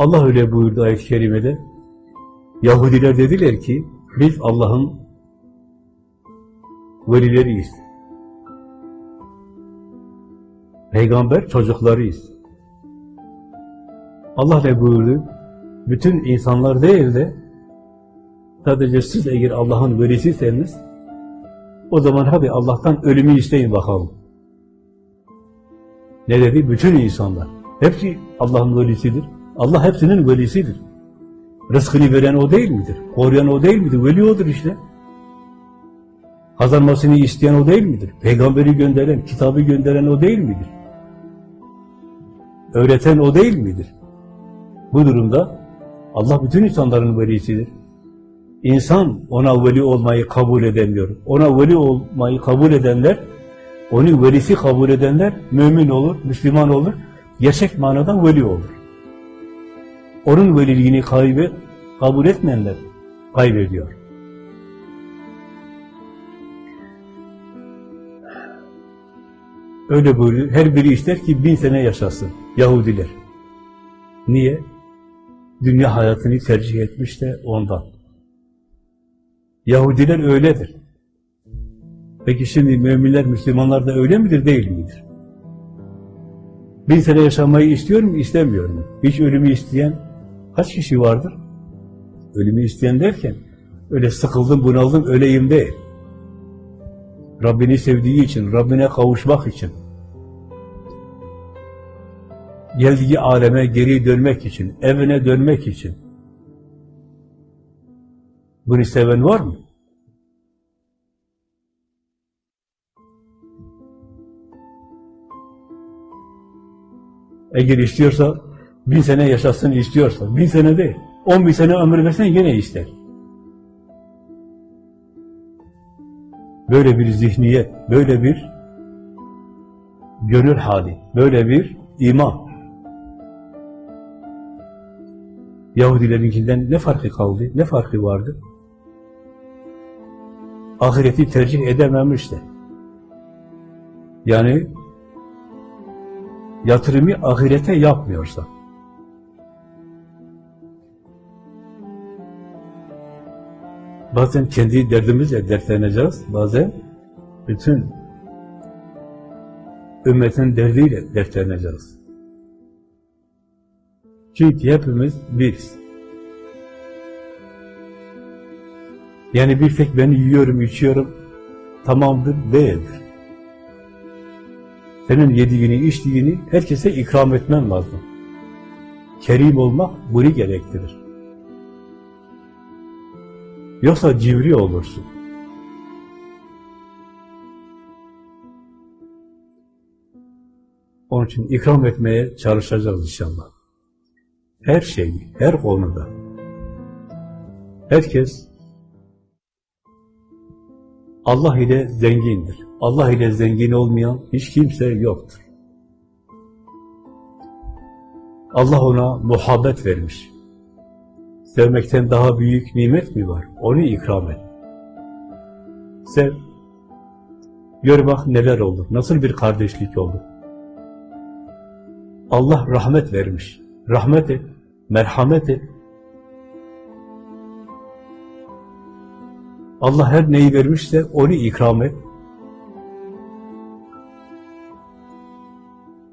Allah öyle buyurdu ayet-i kerimede. Yahudiler dediler ki, biz Allah'ın velileriyiz. Peygamber çocuklarıyız. Allah ne buyurdu? Bütün insanlar değil de sadece siz eğer Allah'ın velisiyseniz o zaman hadi Allah'tan ölümü isteyin bakalım. Ne dedi? Bütün insanlar. Hepsi Allah'ın velisidir. Allah hepsinin velisidir. Rızkını veren o değil midir? Koruyan o değil midir? Veli odur işte. Kazanmasını isteyen o değil midir? Peygamberi gönderen, kitabı gönderen o değil midir? Öğreten o değil midir? Bu durumda Allah bütün insanların velisidir. İnsan ona veli olmayı kabul edemiyor. Ona veli olmayı kabul edenler, onu velisi kabul edenler mümin olur, Müslüman olur, gerçek manada veli olur. Onun veliliğini kaybet, kabul etmeyenler kaybediyor. Öyle buyuruyor. Her biri ister ki bin sene yaşasın. Yahudiler. Niye? Dünya hayatını tercih etmiş de ondan. Yahudiler öyledir. Peki şimdi müminler, Müslümanlar da öyle midir, değil midir? Bin sene yaşamayı istiyor mu, istemiyor mu? Hiç ölümü isteyen kaç kişi vardır? Ölümü isteyen derken, öyle sıkıldım, bunaldım, öleyim değil. Rabbini sevdiği için, Rabbine kavuşmak için, geldiği aleme geri dönmek için, evine dönmek için. Bunu seven var mı? Eğer istiyorsa, bin sene yaşasın istiyorsa, bin sene değil, on bin sene ömür versen yine ister. Böyle bir zihniyet, böyle bir gönül hali, böyle bir iman. Yahudilerinkinden ne farkı kaldı, ne farkı vardı? Ahireti tercih edememişler. Yani yatırımı ahirete yapmıyorsa. Bazen kendi derdimizle dertleneceğiz, bazen bütün ümmetin derdiyle dertleneceğiz. Çünkü hepimiz biriz. Yani bir tek ben yiyorum, içiyorum, tamamdır, değildir. Senin yediğini, içtiğini herkese ikram etmen lazım. Kerim olmak bunu gerektirir. Yoksa cimri olursun. Onun için ikram etmeye çalışacağız inşallah. Her şeyi, her konuda. Herkes Allah ile zengindir. Allah ile zengin olmayan hiç kimse yoktur. Allah ona muhabbet vermiş. Sevmekten daha büyük nimet mi var? Onu ikram et. Sev. Gör bak neler olur. Nasıl bir kardeşlik olur. Allah rahmet vermiş. Rahmet et. Merhamet et. Allah her neyi vermişse onu ikram et.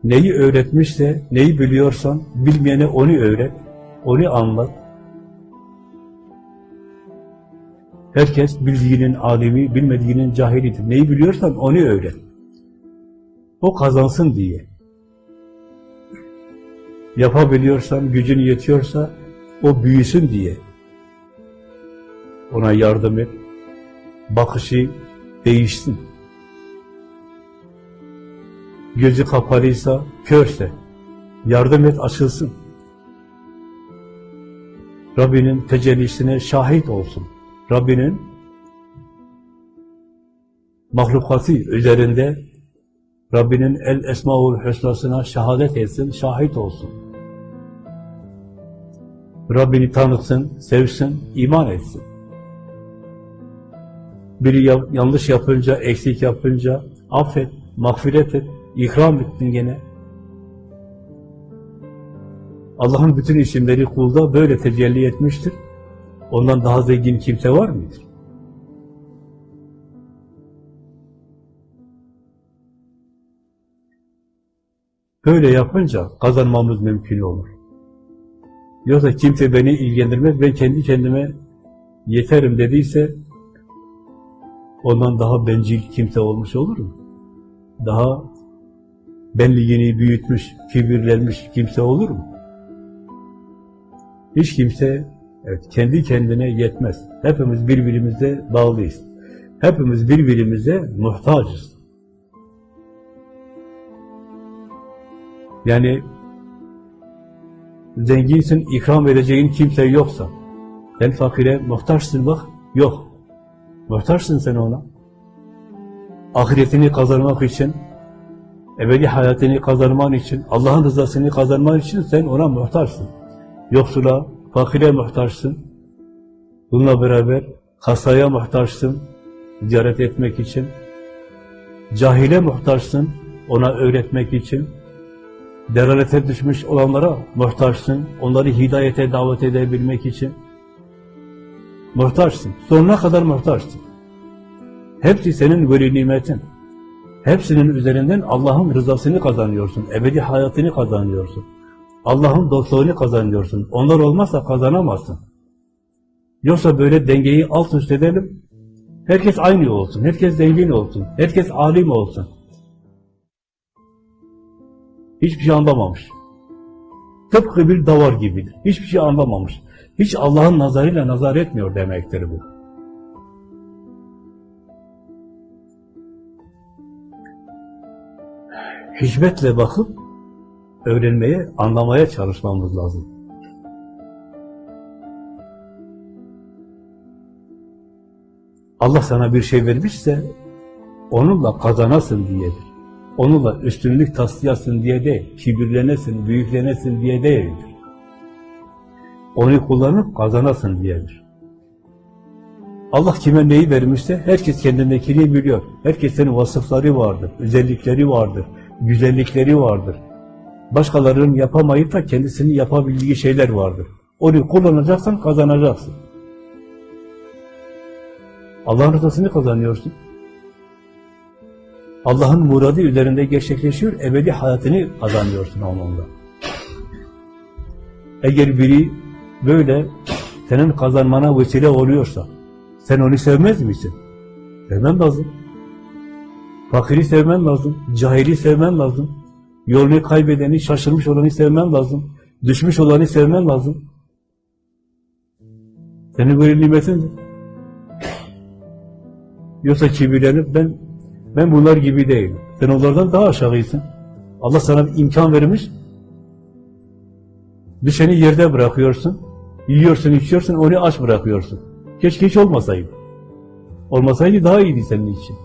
Neyi öğretmişse, neyi biliyorsan bilmeyene onu öğret, onu anlat. Herkes bildiğinin alimi, bilmediğinin cahilidir. Neyi biliyorsan onu öğret. O kazansın diye. Yapabiliyorsan, gücün yetiyorsa o büyüsün diye. Ona yardım et. Bakışı değişsin. Gözü kapalıysa, körse yardım et açılsın. Rabbinin tecellisine şahit olsun. Rabbinin mahlukatı üzerinde Rabbinin el esmaul hüsnasına şehadet etsin, şahit olsun. Rabbini tanısın, sevsin, iman etsin. Biri ya- yanlış yapınca, eksik yapınca affet, mağfiret et, ikram ettin gene. Allah'ın bütün isimleri kulda böyle tecelli etmiştir. Ondan daha zengin kimse var mıdır? Böyle yapınca kazanmamız mümkün olur. Yoksa kimse beni ilgilendirmez, ben kendi kendime yeterim dediyse ondan daha bencil kimse olmuş olur mu? Daha benliğini büyütmüş, kibirlenmiş kimse olur mu? Hiç kimse evet, kendi kendine yetmez. Hepimiz birbirimize bağlıyız. Hepimiz birbirimize muhtacız. Yani zenginsin, ikram edeceğin kimse yoksa, sen fakire muhtaçsın bak, yok. Muhtaçsın sen ona. Ahiretini kazanmak için, ebedi hayatını kazanman için, Allah'ın rızasını kazanman için sen ona muhtaçsın. Yoksula, fakire muhtaçsın. Bununla beraber kasaya muhtaçsın, ticaret etmek için. Cahile muhtaçsın, ona öğretmek için. Delalete düşmüş olanlara muhtaçsın, onları hidayete davet edebilmek için. Muhtaçsın, sonuna kadar muhtaçsın. Hepsi senin veli nimetin. Hepsinin üzerinden Allah'ın rızasını kazanıyorsun, ebedi hayatını kazanıyorsun. Allah'ın dostluğunu kazanıyorsun. Onlar olmazsa kazanamazsın. Yoksa böyle dengeyi alt üst edelim. Herkes aynı olsun, herkes zengin olsun, herkes alim olsun. Hiçbir şey anlamamış. Tıpkı bir davar gibidir. Hiçbir şey anlamamış. Hiç Allah'ın nazarıyla nazar etmiyor demektir bu. Hikmetle bakıp öğrenmeye, anlamaya çalışmamız lazım. Allah sana bir şey vermişse onunla kazanasın diyedir. Onunla üstünlük taslayasın diye değil, kibirlenesin, büyüklenesin diye değildir. Onu kullanıp kazanasın diyedir. Allah kime neyi vermişse herkes kendindekini biliyor. Herkesin vasıfları vardır, özellikleri vardır, güzellikleri vardır. Başkalarının yapamayıp da kendisinin yapabildiği şeyler vardır. Onu kullanacaksan kazanacaksın. Allah'ın rızasını kazanıyorsun. Allah'ın muradı üzerinde gerçekleşiyor, ebedi hayatını kazanıyorsun onunla. Eğer biri böyle senin kazanmana vesile oluyorsa, sen onu sevmez misin? Sevmen lazım. Fakiri sevmen lazım, cahili sevmen lazım. Yolunu kaybedeni, şaşırmış olanı sevmen lazım. Düşmüş olanı sevmen lazım. Senin böyle nimetindir. Yoksa kibirlenip ben ben bunlar gibi değilim. Sen onlardan daha aşağıysın. Allah sana bir imkan vermiş. Düşeni yerde bırakıyorsun. Yiyorsun, içiyorsun, onu aç bırakıyorsun. Keşke hiç olmasaydı. Olmasaydı daha iyiydi senin için.